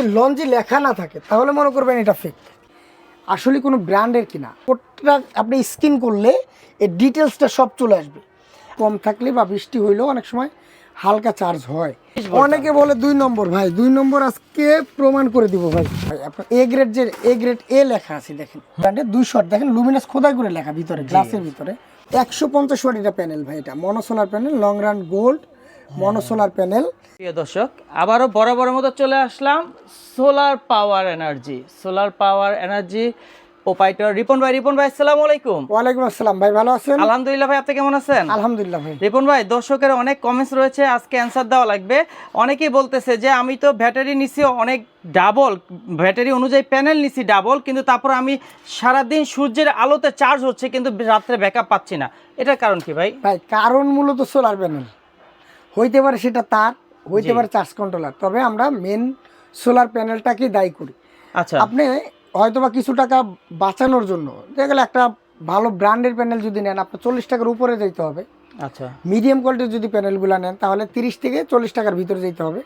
যদি লঞ্চে লেখা না থাকে তাহলে মনে করবেন এটা ফেক আসলে কোনো ব্র্যান্ডের কিনা। কোটটা আপনি স্কিন করলে এর ডিটেলসটা সব চলে আসবে। কম থাকলে বা বৃষ্টি হইলেও অনেক সময় হালকা চার্জ হয়। অনেকে বলে দুই নম্বর ভাই দুই নম্বর আজকে প্রমাণ করে দিব ভাই। ভাই আপনার এ গ্রেড যে এ গ্রেড এ লেখা আছে দেখেন। ব্র্যান্ডের দুই শট দেখেন লুমিনাস খোদাই করে লেখা ভিতরে গ্লাসের ভিতরে। একশো পঞ্চাশ ওয়াট এটা প্যানেল ভাই এটা। Mono solar panel long run gold mono solar panel. প্রিয় দর্শক আবারও বরাবরের মতো চলে আসলাম solar power energy. Solar power energy proprietor Ripon ভাই। রিপন ভাই আসসালামু আলাইকুম। ওয়ালাইকুম আসসালাম। ভাই ভালো আছেন? আলহামদুলিল্লাহ ভাই আপনি কেমন আছেন? আলহামদুলিল্লাহ ভাই। রিপন ভাই দর্শকের অনেক কমেন্টস রয়েছে আজকে অ্যান্সার দেওয়া লাগবে। অনেকেই বলতেছে যে আমি তো ব্যাটারি নিছি অনেক ডাবল ব্যাটারি অনুযায়ী প্যানেল নিছি ডাবল কিন্তু তারপর আমি সারাদিন সূর্যের আলোতে চার্জ হচ্ছে কিন্তু রাত্রে ব্যাকআপ পাচ্ছি না। এটার কারণ কি ভাই? ভাই কারণ মূলত সোলার প্যানেল হইতে পারে সেটা তার হইতে। পারে চার্জ কন্ট্রোলার তবে আমরা মেন সোলার প্যানেলটাকে দায়ী করি। আচ্ছা। আপনি হয়তোবা কিছু টাকা বাঁচানোর জন্য দেখা গেলে একটা ভালো ব্র্যান্ডের প্যানেল যদি নেন আপনার চল্লিশ টাকার উপরে যেতে হবে। আচ্ছা। মিডিয়াম কোয়ালিটির যদি প্যানেলগুলো নেন তাহলে তিরিশ থেকে চল্লিশ টাকার ভিতরে যেতে হবে।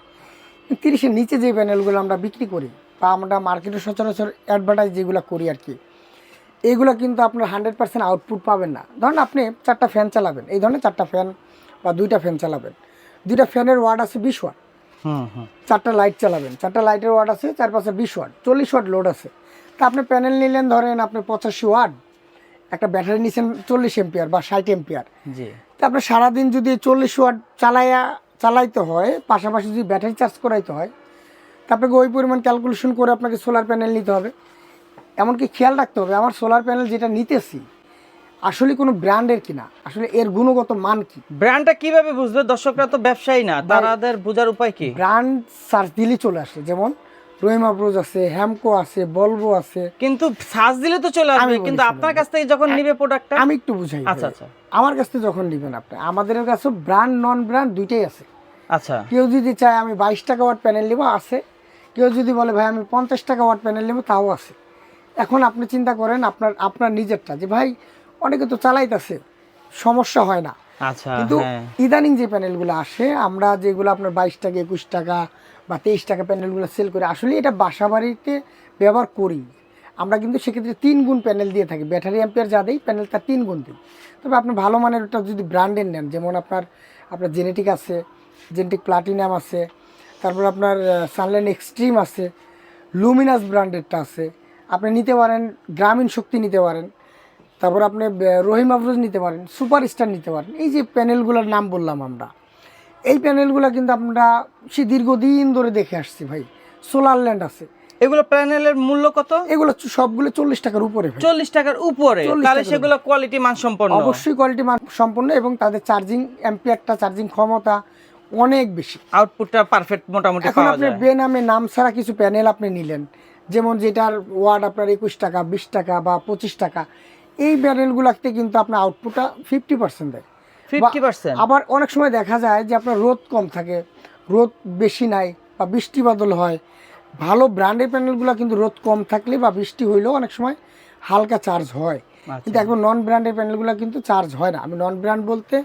তিরিশের নিচে যে প্যানেলগুলো আমরা বিক্রি করি বা আমরা মার্কেটে সচরাচর অ্যাডভার্টাইজ যেগুলো করি আর কি এইগুলো কিন্তু আপনার হান্ড্রেড পার্সেন্ট আউটপুট পাবেন না। ধরুন আপনি চারটা ফ্যান চালাবেন এই ধরনের চারটা ফ্যান বা দুইটা ফ্যান চালাবেন। দুইটা ফ্যানের ওয়াট আছে বিশ ওয়াট হুম হুম। চারটা লাইট চালাবেন। চারটা লাইটের ওয়াট আছে চারপাশে বিশ ওয়াট চল্লিশ ওয়াট লোড আছে। তা আপনি প্যানেল নিলেন ধরেন আপনি পঁচাশি ওয়াট একটা ব্যাটারি নিছেন চল্লিশ এম্পিয়ার বা ষাট এম্পিয়ার জি। তা আপনার সারাদিন যদি চল্লিশ ওয়াট চালাইয়া চালাইতে হয় পাশাপাশি যদি ব্যাটারি চার্জ করাইতে হয় তা আপনাকে ওই পরিমাণ ক্যালকুলেশন করে আপনাকে সোলার প্যানেল নিতে হবে। এমনকি খেয়াল রাখতে হবে আমার সোলার প্যানেল যেটা নিতেছি আসলে কোনো ব্র্যান্ডের কিনা আসলে এর গুণগত মান কি? ব্র্যান্ডটা কীভাবে বুঝবে দর্শকরা তো ব্যবসায়ী না তাদের বোঝার উপায় কি? ব্র্যান্ড সার্চ দিলেই চলে আসে। যেমন রহিমা ব্রোজ আছে হ্যামকো আছে বলব আছে। কিন্তু সার্চ দিলে তো চলে আসবে কিন্তু আপনার কাছ থেকে যখন নিবে প্রোডাক্টটা আমি একটু বুঝাই আচ্ছা আচ্ছা। আমার কাছ থেকে যখন নেবেন আপনি আমাদের কাছে ব্র্যান্ড নন ব্র্যান্ড দুইটাই আছে। আচ্ছা। কেউ যদি চায় আমি বাইশ টাকা ওয়াট প্যানেল নেব আছে। কেউ যদি বলে ভাই আমি পঞ্চাশ টাকা ওয়াট প্যানেল নেব তাও আছে। এখন আপনি চিন্তা করেন আপনার আপনার নিজেরটা যে ভাই অনেকে তো চালাইতেছে সমস্যা হয় না। আচ্ছা কিন্তু হ্যাঁ। ইদানিং যে প্যানেলগুলো আসে আমরা যেগুলো আপনার বাইশ টাকা একুশ টাকা বা তেইশ টাকা প্যানেলগুলো সেল করি আসলে এটা বাসা বাড়িতে ব্যবহার করি। আমরা কিন্তু সেক্ষেত্রে তিন গুণ প্যানেল দিয়ে থাকি ব্যাটারি অ্যাম্পিয়ার যা দেয় প্যানেল তার তিন গুণ দিই। তবে আপনি ভালো মানের ওটা যদি ব্র্যান্ডের নেন যেমন আপনার আপনার জেনেটিক আছে জেনেটিক প্লাটিনাম আছে তারপর আপনার সানলাইন এক্সট্রিম আছে লুমিনাস ব্র্যান্ডেরটা আছে আপনি নিতে পারেন গ্রামীণ শক্তি নিতে পারেন। তারপর আপনি রহিম আফরোজ নিতে পারেন সুপার স্টার নিতে পারেন এই যে প্যানেলগুলোর নাম বললাম আমরা এই প্যানেলগুলো কিন্তু আমরা সে দীর্ঘদিন ধরে দেখে আসছি ভাই সোলার ল্যান্ড আছে। এগুলো প্যানেলের মূল্য কত? এগুলো সবগুলো চল্লিশ টাকার উপরে চল্লিশ টাকার উপরে তাহলে সেগুলো কোয়ালিটি মান সম্পন্ন। অবশ্যই কোয়ালিটি মান সম্পন্ন এবং তাদের চার্জিং অ্যাম্পিয়ারটা চার্জিং ক্ষমতা অনেক বেশি। আউটপুটটা পারফেক্ট মোটামুটি এখন আপনি বেনামে নাম ছাড়া কিছু প্যানেল আপনি নিলেন যেমন যেটার ওয়ার্ড আপনার একুশ টাকা বিশ টাকা বা পঁচিশ টাকা এই প্যানেলগুলোতে কিন্তু আপনার আউটপুটটা ফিফটি পার্সেন্ট দেয়। ফিফটি পার্সেন্ট আবার অনেক সময় দেখা যায় যে আপনার রোদ কম থাকে রোদ বেশি নাই বা বৃষ্টি বাদল হয় ভালো ব্র্যান্ডের প্যানেলগুলো কিন্তু রোদ কম থাকলে বা বৃষ্টি হইলেও অনেক সময় হালকা চার্জ হয়। আচ্ছা। কিন্তু একদম নন ব্র্যান্ডের প্যানেলগুলো কিন্তু চার্জ হয় না। আমি নন ব্র্যান্ড বলতে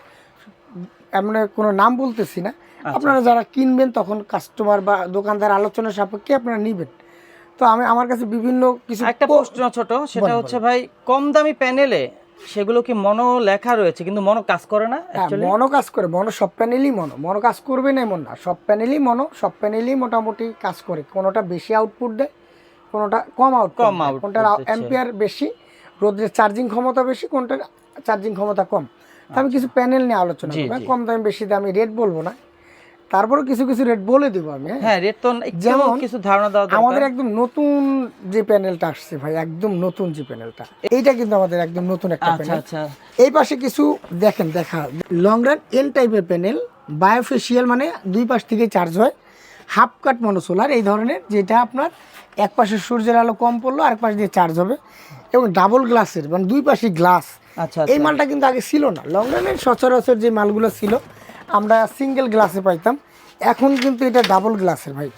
এমন কোনো নাম বলতেছি না। আচ্ছা, আপনারা যারা কিনবেন তখন কাস্টমার বা দোকানদার আলোচনা সাপেক্ষে আপনারা নেবেন। তো আমি আমার কাছে বিভিন্ন কিছু একটা প্রশ্ন ছোট সেটা হচ্ছে ভাই কম দামি প্যানেলে সেগুলো কি মনো লেখা রয়েছে? কিন্তু মনো কাজ করে না হ্যাঁ মনো কাজ করে মনো সব প্যানেলই মনো। মনো কাজ করবে না এমন না সব প্যানেলই মনো সব প্যানেলই মোটামুটি কাজ করে। কোনোটা বেশি আউটপুট দেয় কোনোটা কম আউট কম আউট কোনটার। অ্যাম্পিয়ার বেশি রোদের চার্জিং ক্ষমতা বেশি কোনটার চার্জিং ক্ষমতা কম। তো আমি কিছু প্যানেল নিয়ে আলোচনা কম দামি বেশি দামি রেট বলব না। তারপরে কিছু কিছু রেট বলে দিব আমি হ্যাঁ? হ্যাঁ রেট তো যেমন কিছু ধারণা দেওয়া আমাদের একদম নতুন যে প্যানেলটা আসছে ভাই একদম নতুন যে প্যানেলটা এইটা কিন্তু আমাদের একদম নতুন একটা আচ্ছা প্যানেল আচ্ছা। এই পাশে কিছু দেখেন দেখা। লং রান এন টাইপের প্যানেল বায়োফেশিয়াল মানে দুই পাশ থেকে চার্জ হয় হাফ কাট মনোসোলার এই ধরনের যেটা আপনার এক পাশে সূর্যের আলো কম পড়ল আর এক পাশ দিয়ে চার্জ হবে এবং ডাবল গ্লাসের মানে দুই পাশে গ্লাস আচ্ছা এই মালটা কিন্তু আগে ছিল না। লং রানের সচরাচর যে মালগুলো ছিল আমরা সিঙ্গেল গ্লাসে পাইতাম। এখন কিন্তু এটা ডাবল গ্লাসের ভাই।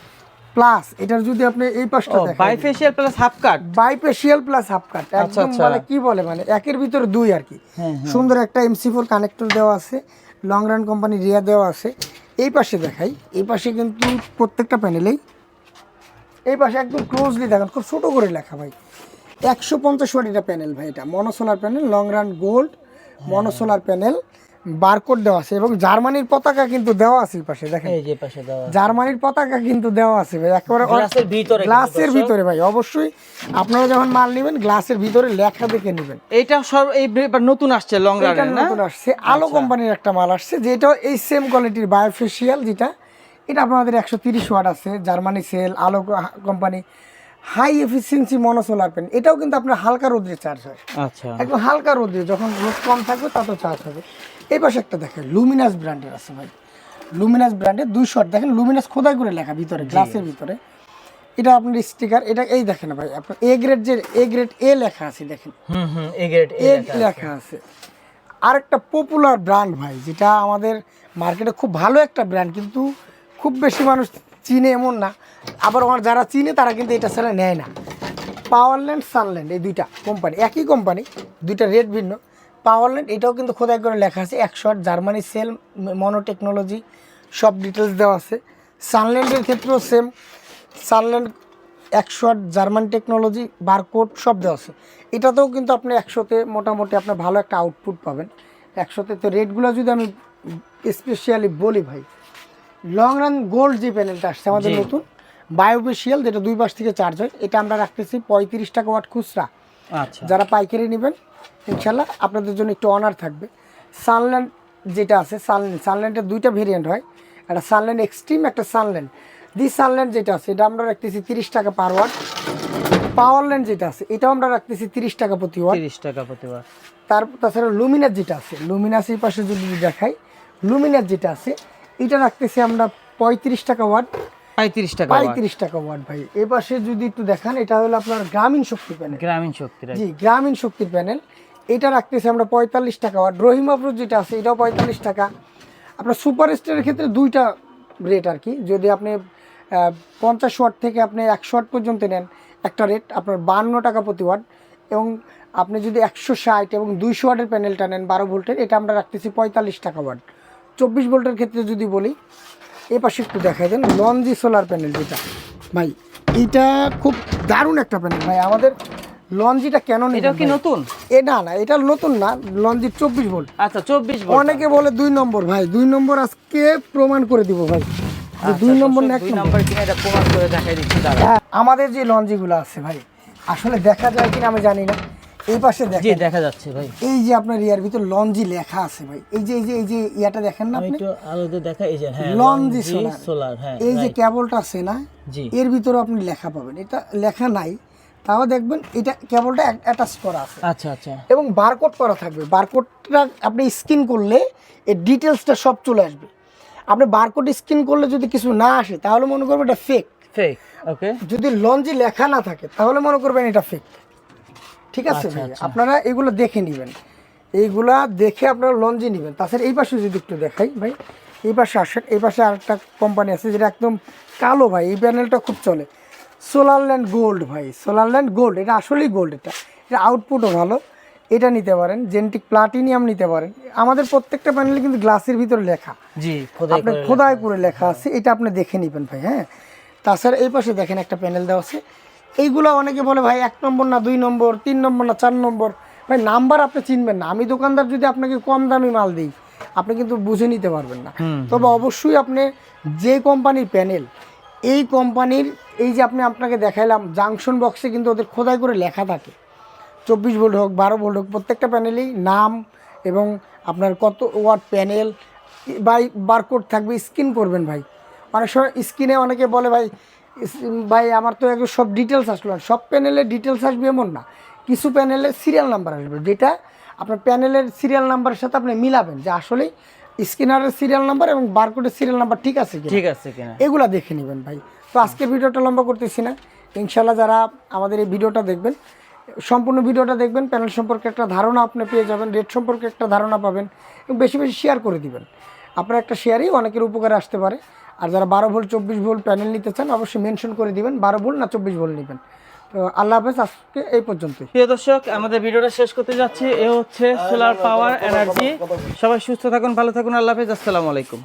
প্লাস এটার যদি আপনি এই পাশটা দেখেন bifacial plus half cut bifacial plus half cut একদম আচ্ছা। মানে কি বলে মানে একের ভিতরে দুই আর কি। হ্যাঁ, সুন্দর একটা এমসি ফোর কানেক্টর দেওয়া আছে। লং রান কোম্পানি রিয়া দেওয়া আছে। এই পাশে দেখাই। এই পাশে কিন্তু প্রত্যেকটা প্যানেলেই এই পাশে একদম ক্লোজলি দেখেন খুব ছোট করে লেখা ভাই। একশো পঞ্চাশ ওয়াট এটা প্যানেল ভাই এটা। Mono solar panel long run gold mono solar panel barcode দেওয়া আছে এবং জার্মানির পতাকা কিন্তু দেওয়া আছে পাশে দেখেন। এই যে পাশে দেওয়া জার্মানির পতাকা কিন্তু দেওয়া আছে ভাই একেবারে গ্লাসের ভিতরে গ্লাসের ভিতরে ভাই অবশ্যই আপনারা যখন মাল নেবেন গ্লাসের ভিতরে লেখা দেখে নেবেন। এটা সব এই নতুন আসছে লং রানের না? নতুন আসছে। আলো কোম্পানির একটা মাল আসছে যেটা এই সেম কোয়ালিটির বায়োফেশিয়াল যেটা। এটা আপনাদের একশো তিরিশ ওয়াট আছে জার্মানি সেল আলো company. High efficiency mono solar pen এটাও কিন্তু আপনার হালকা রোদ্রে চার্জ হয়। আচ্ছা। একদম হালকা রোদ্রে যখন রোদ কম থাকবে তত চার্জ হবে। এই পাশে একটা দেখেন লুমিনাস ব্র্যান্ডের আছে ভাই। লুমিনাস ব্র্যান্ডের দুই শট দেখেন লুমিনাস খোদাই করে লেখা ভিতরে গ্লাসের ভিতরে। এটা আপনার স্টিকার এটা এই দেখেন ভাই আপনার এ গ্রেড যে এ গ্রেড এ লেখা আছে দেখেন। হুম হুম এই গ্রেড এ লেখা আছে। আরেকটা পপুলার ব্র্যান্ড ভাই যেটা আমাদের মার্কেটে খুব ভালো একটা ব্র্যান্ড কিন্তু খুব বেশি মানুষ চিনে এমন না। আবার আমার যারা চিনে, তারা কিন্তু এটা ছাড়া নেয় না। পাওয়ারল্যান্ড সানল্যান্ড এই দুইটা কোম্পানি একই কোম্পানি দুইটা রেট ভিন্ন। পাওয়ারল্যান্ড এটাও কিন্তু খোদাই করে লেখা আছে একশো আট জার্মানি সেল মনো টেকনোলজি সব ডিটেলস দেওয়া আছে। সানল্যান্ডের ক্ষেত্রেও সেম সানল্যান্ড একশো আট জার্মান টেকনোলজি বারকোড সব দেওয়া আছে। এটাতেও কিন্তু আপনি একশোতে মোটামুটি আপনার ভালো একটা আউটপুট পাবেন। একশোতে তো রেটগুলো যদি আমি স্পেশালি বলি ভাই লং রান গোল্ড যে প্যানেলটা আসছে আমাদের নতুন বায়োফেশিয়াল যেটা দুই পাশ থেকে চার্জ হয় এটা আমরা রাখতেছি পঁয়ত্রিশ টাকা ওয়াট খুচরা। আচ্ছা। যারা পাইকারি নেবেন ইনশাল্লাহ আপনাদের জন্য একটু অনার থাকবে। সানল্যান্ড যেটা আছে সানল্যান্ড সানল্যান্ডের দুইটা ভেরিয়েন্ট হয়। একটা সানল্যান্ড এক্সট্রিম একটা সানল্যান্ড দি সানল্যান্ড যেটা আছে এটা আমরা রাখতেছি তিরিশ টাকা পার ওয়াট পাওয়ারল্যান্ড যেটা আছে এটাও আমরা রাখতেছি তিরিশ টাকা প্রতি ওয়াট তিরিশ টাকা প্রতিবার তার তাছাড়া লুমিনাস যেটা আছে লুমিনাস এই পাশে যদি দেখাই লুমিনাস যেটা আছে এটা রাখতেছি আমরা পঁয়ত্রিশ টাকা ওয়াট। পঁয়ত্রিশ টাকা পঁয়ত্রিশ টাকা ওয়াট ভাই। এ পাশে যদি একটু দেখান এটা হলো আপনার গ্রামীণ শক্তি প্যানেল। গ্রামীণ শক্তি জি গ্রামীণ শক্তির প্যানেল। এটা রাখতেছি আমরা পঁয়তাল্লিশ টাকা ওয়াট। রহিমাপুর যেটা আছে এটাও পঁয়তাল্লিশ টাকা। আপনার সুপার স্টারের ক্ষেত্রে দুইটা রেট আর কি। যদি আপনি পঞ্চাশ ওয়াট থেকে আপনি একশো ওয়াট পর্যন্ত নেন একটা রেট আপনার বান্ন টাকা প্রতি ওয়াট। এবং আপনি যদি একশো ষাট এবং দুইশো ওয়াটের প্যানেলটা নেন বারো ভোল্টের এটা আমরা রাখতেছি পঁয়তাল্লিশ টাকা ওয়াট। চব্বিশ ভোল্টের ক্ষেত্রে যদি বলি এ পাশে একটু দেখাই দেন লঞ্জি সোলার প্যানেল যেটা। ভাই এটা খুব দারুণ একটা প্যানেল ভাই আমাদের লঞ্জিটা কেন এটা কি নতুন? এ না না এটা নতুন না লঞ্জি চব্বিশ ভোল্ট। আচ্ছা চব্বিশ অনেকে বলে দুই নম্বর ভাই দুই নম্বর আজকে প্রমাণ করে দিব ভাই। দুই নম্বর না এক আচ্ছা, নম্বর কিনা এটা প্রমাণ করে দেখাই দিচ্ছি দাঁড়া হ্যাঁ, আমাদের যে লঞ্জিগুলো আছে ভাই আসলে দেখা যায় কিনা আমি জানি না। এই পাশে দেখেন। দেখা যাচ্ছে ভাই। এই যে আপনার ইয়ার ভিতর লঞ্জি লেখা আছে ভাই। এই যে এই যে এই যে ইয়াটা দেখেন না আপনি? আলোতে দেখা এই যে হ্যাঁ লঞ্জি লঞ্জি সোলার। হ্যাঁ এই যে কেবলটা আছে না জি। এর ভিতরে আপনি লেখা পাবেন। এটা লেখা নাই তাও দেখবেন এটা কেবলটা অ্যাটাচ করা আছে। আচ্ছা আচ্ছা। এবং বারকোড করা থাকবে। বারকোডটা আপনি স্ক্যান করলে এর ডিটেলসটা সব চলে আসবে। আপনি বারকোড স্ক্যান করলে যদি কিছু না আসে তাহলে মনে করবেন এটা ফেক ফেক ওকে যদি লঞ্চে লেখা না থাকে তাহলে মনে করবেন এটা ফেক ঠিক আছে আচ্ছা, ভাই আচ্ছা। আপনারা এগুলো দেখে নেবেন। এইগুলা দেখে আপনারা লঞ্চে নেবেন। তাছাড়া এই পাশে যদি একটু দেখাই ভাই এই পাশে আসেন এই পাশে আরেকটা কোম্পানি আছে যেটা একদম কালো ভাই এই প্যানেলটা খুব চলে। সোলারল্যান্ড গোল্ড ভাই সোলারল্যান্ড গোল্ড এটা আসলেই গোল্ড এটা। এটা আউটপুটও ভালো। এটা নিতে পারেন জেনেটিক প্লাটিনিয়াম নিতে পারেন। আমাদের প্রত্যেকটা প্যানেলে কিন্তু গ্লাসের ভিতরে লেখা। জি খোদাই আপনার খোদাই করে লেখা আছে এটা আপনি দেখে নেবেন ভাই হ্যাঁ? তাছাড়া এই পাশে দেখেন একটা প্যানেল দেওয়া আছে। এইগুলো অনেকে বলে ভাই এক নম্বর না দুই নম্বর তিন নম্বর না চার নম্বর? ভাই নাম্বার আপনি চিনবেন না। আমি দোকানদার যদি আপনাকে কম দামি মাল দিই আপনি কিন্তু বুঝে নিতে পারবেন না। তবে অবশ্যই আপনি যে কোম্পানির প্যানেল এই কোম্পানির এই যে আপনি আপনাকে দেখাইলাম জাংশন বক্সে কিন্তু ওদের খোদাই করে লেখা থাকে। চব্বিশ ভোল্ট হোক বারো ভোল্ট হোক প্রত্যেকটা প্যানেলেই নাম এবং আপনার কত ওয়াট প্যানেল বাই বারকোড থাকবে স্ক্রিন করবেন ভাই। অনেক সময় স্ক্রিনে অনেকে বলে ভাই ভাই আমার তো একটু সব ডিটেলস আসলো সব প্যানেলে ডিটেলস আসবে এমন না। কিছু প্যানেলে সিরিয়াল নাম্বার আসবে যেটা আপনার প্যানেলের সিরিয়াল নাম্বারের সাথে আপনি মিলাবেন যে আসলেই স্ক্রিনারের সিরিয়াল নাম্বার এবং বারকোডের সিরিয়াল নাম্বার ঠিক আছে ঠিক আছে কিনা। এগুলা দেখে নেবেন ভাই। তো আজকের ভিডিওটা লম্বা করতেছি না। ইনশাল্লাহ যারা আমাদের এই ভিডিওটা দেখবেন সম্পূর্ণ ভিডিওটা দেখবেন প্যানেল সম্পর্কে একটা ধারণা আপনি পেয়ে যাবেন রেট সম্পর্কে একটা ধারণা পাবেন এবং বেশি বেশি শেয়ার করে দিবেন। আপনার একটা শেয়ারই অনেকের উপকারে আসতে পারে। আর যারা বারো ভোল্ট চব্বিশ ভোল্ট প্যানেল নিতে চান, অবশ্যই মেনশন করে দিবেন, বারো ভোল্ট না চব্বিশ ভোল্ট নেবেন। তো আল্লাহ হাফেজ, আজকে এই পর্যন্তই। প্রিয় দর্শক, আমাদের ভিডিওটা শেষ করতে যাচ্ছি। এ হচ্ছে সোলার পাওয়ার এনার্জি। সবাই সুস্থ থাকুন, ভালো থাকুন, আল্লাহ হাফেজ, আসসালামু আলাইকুম।